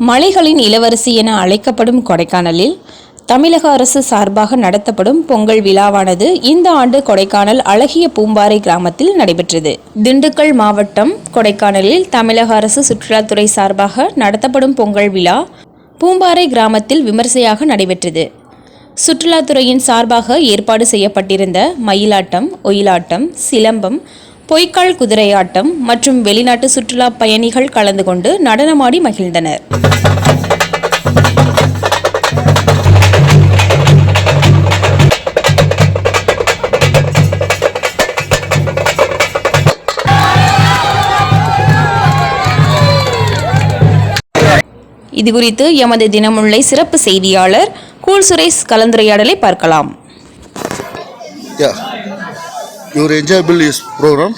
மலைகளின் இளவரசி என அழைக்கப்படும் கொடைக்கானலில் தமிழக அரசு சார்பாக நடத்தப்படும் பொங்கல் விழாவானது இந்த ஆண்டு கொடைக்கானல் அழகிய பூம்பாறை கிராமத்தில் நடைபெற்றது. திண்டுக்கல் மாவட்டம் கொடைக்கானலில் தமிழக அரசு சுற்றுலாத்துறை சார்பாக நடத்தப்படும் பொங்கல் விழா பூம்பாறை கிராமத்தில் விமர்சையாக நடைபெற்றது. சுற்றுலாத்துறையின் சார்பாக ஏற்பாடு செய்யப்பட்டிருந்த மயிலாட்டம் ஒயிலாட்டம் சிலம்பம் பொய்க்கால் குதிரையாட்டம் மற்றும் வெளிநாட்டு சுற்றுலா பயணிகள் கலந்து கொண்டு நடனமாடி மகிழ்ந்தனர். இது குறித்து எமது தினமுல்லை சிறப்பு செய்தியாளர் கூல் சுரேஷ் கலந்துரையாடலை பார்க்கலாம். Your enjoyable is program.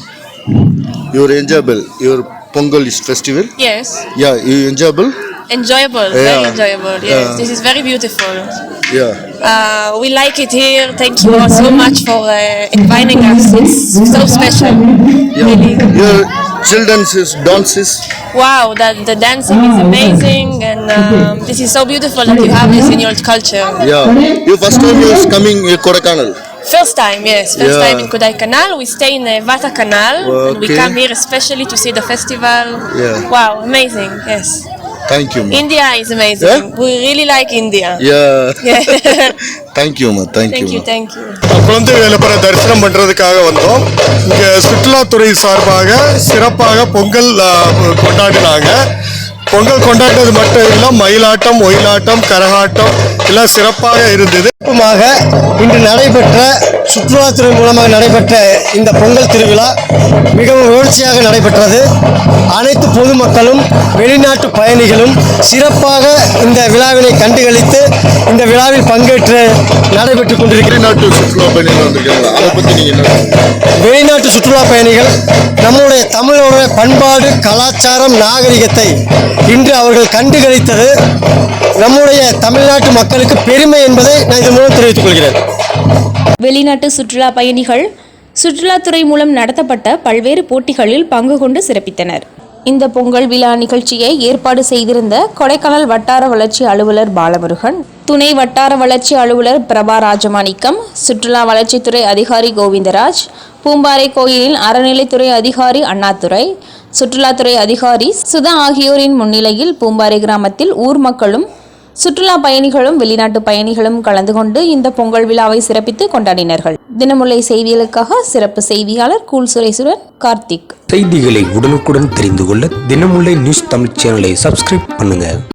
Your enjoyable. Your Pongal is festival. Yes, Yeah, you enjoyable. enjoyable, Yeah. very enjoyable. Yes, Yeah. this is very beautiful. Yeah. Uh, we like it here. Thank you all so much for uh, inviting us. It's so special. Yeah. Really. Your children's is dances. Wow, that the dancing is amazing, and um, this is so beautiful that you have this in your culture. Yeah. Your first time you is coming in Kodaikanal. First time, yes, first Yeah. time in Kodai Canal. We stay in uh, Vata Canal, and we Okay. come here especially to see the festival. Yeah. Wow, amazing. Yes, Thank you, ma. India is amazing. Yeah? We really like India. Yeah. Yeah. Thank you, ma. Thank, thank you, ma. thank you. குழந்தை வேலைப்பற தரிசனம் பண்றதுக்காக வந்தோம் இங்க சுற்றுலாத்துறை சார்பாக சிறப்பாக பொங்கல் கொண்டாடினாங்க பொங்கல் கொண்டாடினது மட்டும் இல்ல மயிலாட்டம் ஒயிலாட்டம் கரகாட்டம் எல்லாம் சிறப்பாக இருந்தது. சிறப்புமாக இன்று நடைபெற்ற சுற்றுலாத்துறை மூலமாக நடைபெற்ற இந்த பொங்கல் திருவிழா மிகவும் மகிழ்ச்சியாக நடைபெற்றது. அனைத்து பொதுமக்களும் வெளிநாட்டு பயணிகளும் சிறப்பாக இந்த விழாவினை கண்டுகளித்து இந்த விழாவில் பங்கேற்று நடைபெற்றுக் கொண்டிருக்கிறது வெளிநாட்டு சுற்றுலா பயணிகள் அதை வெளிநாட்டு சுற்றுலா பயணிகள் நம்முடைய தமிழோட பண்பாடு கலாச்சாரம் நாகரிகத்தை இன்று அவர்கள் கண்டுகளித்தது. நம்முடைய தமிழ்நாட்டு மக்களுக்கு பெருமை என்பதை நான் இதன் மூலம் தெரிவித்துக் கொள்கிறேன். வெளிநாட்டு சுற்றுலா பயணிகள் சுற்றுலாத்துறை மூலம் நடத்தப்பட்ட பல்வேறு போட்டிகளில் பங்கு கொண்டு சிறப்பித்தனர். இந்த பொங்கல் விழா நிகழ்ச்சியை ஏற்பாடு செய்திருந்த கொடைக்கானல் வட்டார வளர்ச்சி அலுவலர் பாலமுருகன் துணை வட்டார வளர்ச்சி அலுவலர் பிரபா ராஜமாணிக்கம் சுற்றுலா வளர்ச்சித்துறை அதிகாரி கோவிந்தராஜ் பூம்பாறை கோயிலின் அறநிலைத்துறை அதிகாரி அண்ணாதுரை சுற்றுலாத்துறை அதிகாரி சுதா ஆகியோரின் முன்னிலையில் பூம்பாறை கிராமத்தில் ஊர் மக்களும் சுற்றுலா பயணிகளும் வெளிநாட்டு பயணிகளும் கலந்து கொண்டு இந்த பொங்கல் விழாவை சிறப்பித்து கொண்டாடினார்கள். தினமுல்லை செய்திகளுக்காக சிறப்பு செய்தியாளர் கூல் சுரேசுரன் கார்த்திக். செய்திகளை உடனுக்குடன் தெரிந்து கொள்ள தினமுல்லை நியூஸ் தமிழ் சேனலை சப்ஸ்கிரைப் பண்ணுங்க.